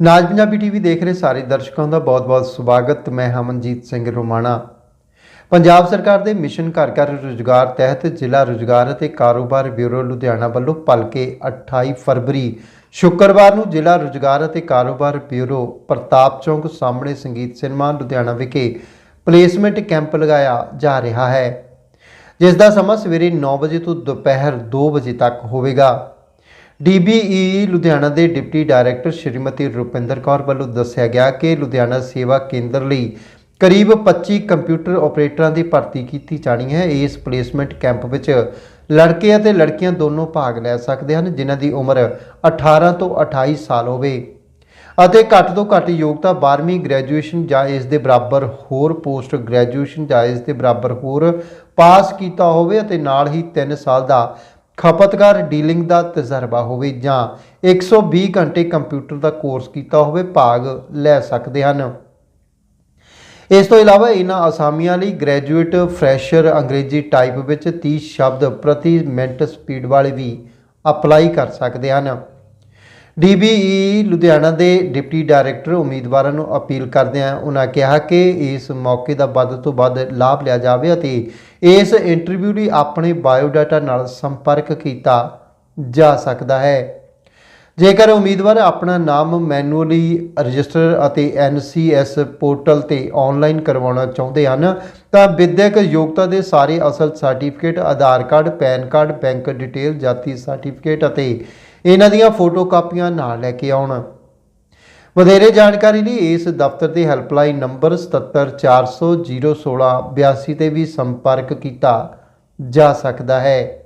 ਨਾਜ Punjabi TV ਦੇਖ ਰਹੇ ਸਾਰੇ ਦਰਸ਼ਕਾਂ ਦਾ ਬਹੁਤ-ਬਹੁਤ ਸਵਾਗਤ। ਮੈਂ ਹਮਨਜੀਤ ਸਿੰਘ ਰੋਮਾਣਾ। ਪੰਜਾਬ ਸਰਕਾਰ ਦੇ ਮਿਸ਼ਨ ਘਰ ਘਰ ਰੁਜ਼ਗਾਰ ਤਹਿਤ ਜ਼ਿਲ੍ਹਾ ਰੁਜ਼ਗਾਰ ਅਤੇ ਕਾਰੋਬਾਰ ਬਿਊਰੋ ਲੁਧਿਆਣਾ ਵੱਲੋਂ ਭਲਕੇ 28 ਫਰਵਰੀ ਸ਼ੁੱਕਰਵਾਰ ਨੂੰ ਜ਼ਿਲ੍ਹਾ ਰੁਜ਼ਗਾਰ ਅਤੇ ਕਾਰੋਬਾਰ ਬਿਊਰੋ ਪ੍ਰਤਾਪ ਚੌਂਕ ਸਾਹਮਣੇ ਸੰਗੀਤ ਸਿਨੇਮਾ ਲੁਧਿਆਣਾ ਵਿਖੇ ਪਲੇਸਮੈਂਟ ਕੈਂਪ ਲਗਾਇਆ ਜਾ ਰਿਹਾ ਹੈ, ਜਿਸ ਦਾ ਸਮਾਂ ਸਵੇਰੇ 9 ਵਜੇ ਤੋਂ ਦੁਪਹਿਰ 2 ਵਜੇ ਤੱਕ ਹੋਵੇਗਾ। ਡੀਬੀਈ ਲੁਧਿਆਣਾ ਦੇ ਡਿਪਟੀ ਡਾਇਰੈਕਟਰ ਸ਼੍ਰੀਮਤੀ ਰੁਪਿੰਦਰ ਕੌਰ ਵੱਲੋਂ ਦੱਸਿਆ ਗਿਆ ਕਿ ਲੁਧਿਆਣਾ ਸੇਵਾ ਕੇਂਦਰ ਲਈ ਕਰੀਬ 25 ਕੰਪਿਊਟਰ ਆਪਰੇਟਰਾਂ ਦੀ ਭਰਤੀ ਕੀਤੀ ਜਾਣੀ ਹੈ। ਇਸ ਪਲੇਸਮੈਂਟ ਕੈਂਪ ਵਿੱਚ ਲੜਕੇ ਅਤੇ ਲੜਕੀਆਂ ਦੋਨੋਂ ਭਾਗ ਲੈ ਸਕਦੇ ਹਨ, ਜਿਨ੍ਹਾਂ ਦੀ ਉਮਰ 18 ਤੋਂ 28 ਸਾਲ ਹੋਵੇ ਅਤੇ ਘੱਟ ਤੋਂ ਘੱਟ ਯੋਗਤਾ 12ਵੀਂ ਗ੍ਰੈਜੂਏਸ਼ਨ ਜਾਂ ਇਸ ਦੇ ਬਰਾਬਰ ਹੋਰ, ਪੋਸਟ ਗ੍ਰੈਜੂਏਸ਼ਨ ਜਾਂ ਇਸ ਦੇ ਬਰਾਬਰ ਹੋਰ ਪਾਸ ਕੀਤਾ ਹੋਵੇ ਅਤੇ ਨਾਲ ਹੀ 3 ਸਾਲ ਦਾ ਖਪਤਕਾਰ ਡੀਲਿੰਗ ਦਾ ਤਜਰਬਾ ਹੋਵੇ ਜਾਂ 120 ਘੰਟੇ ਕੰਪਿਊਟਰ ਦਾ ਕੋਰਸ ਕੀਤਾ ਹੋਵੇ, ਭਾਗ ਲੈ ਸਕਦੇ ਹਨ। ਇਸ ਤੋਂ ਇਲਾਵਾ ਇਹਨਾਂ ਅਸਾਮੀਆਂ ਲਈ ਗ੍ਰੈਜੂਏਟ ਫਰੈਸ਼ਰ ਅੰਗਰੇਜ਼ੀ ਟਾਈਪ ਵਿੱਚ 30 ਸ਼ਬਦ ਪ੍ਰਤੀ ਮਿੰਟ ਸਪੀਡ ਵਾਲੇ ਵੀ ਅਪਲਾਈ ਕਰ ਸਕਦੇ ਹਨ। ਡੀਬੀਈ ਲੁਧਿਆਣਾ ਦੇ ਡਿਪਟੀ ਡਾਇਰੈਕਟਰ ਉਮੀਦਵਾਰਾਂ ਨੂੰ ਅਪੀਲ ਕਰਦਿਆਂ ਆ, ਉਹਨਾਂ ਕਿਹਾ ਕਿ ਇਸ ਮੌਕੇ ਦਾ ਵੱਧ ਤੋਂ ਵੱਧ ਲਾਭ ਲਿਆ ਜਾਵੇ ਅਤੇ ਇਸ ਇੰਟਰਵਿਊ ਲਈ ਆਪਣੇ ਬਾਇਓਡਾਟਾ ਨਾਲ ਸੰਪਰਕ ਕੀਤਾ ਜਾ ਸਕਦਾ ਹੈ। ਜੇਕਰ ਉਮੀਦਵਾਰ ਆਪਣਾ ਨਾਮ ਮੈਨੂਅਲੀ ਰਜਿਸਟਰ ਅਤੇ ਐਨਸੀਐਸ ਪੋਰਟਲ ਤੇ ਆਨਲਾਈਨ ਕਰਵਾਉਣਾ ਚਾਹੁੰਦੇ ਹਨ, ਤਾਂ ਵਿਦਿਅਕ ਯੋਗਤਾ ਦੇ ਸਾਰੇ ਅਸਲ certificate, Aadhaar card, PAN card, bank detail, ਜਾਤੀ ਸਰਟੀਫਿਕੇਟ ਅਤੇ ਇਹਨਾਂ ਦੀਆਂ ਫੋਟੋ ਕਾਪੀਆਂ ਨਾਲ ਲੈ ਕੇ ਆਉਣ। ਵਧੇਰੇ ਜਾਣਕਾਰੀ ਲਈ ਇਸ ਦਫ਼ਤਰ ਦੇ ਹੈਲਪਲਾਈਨ ਨੰਬਰ 774001682 ਤੇ ਵੀ ਸੰਪਰਕ ਕੀਤਾ ਜਾ ਸਕਦਾ ਹੈ।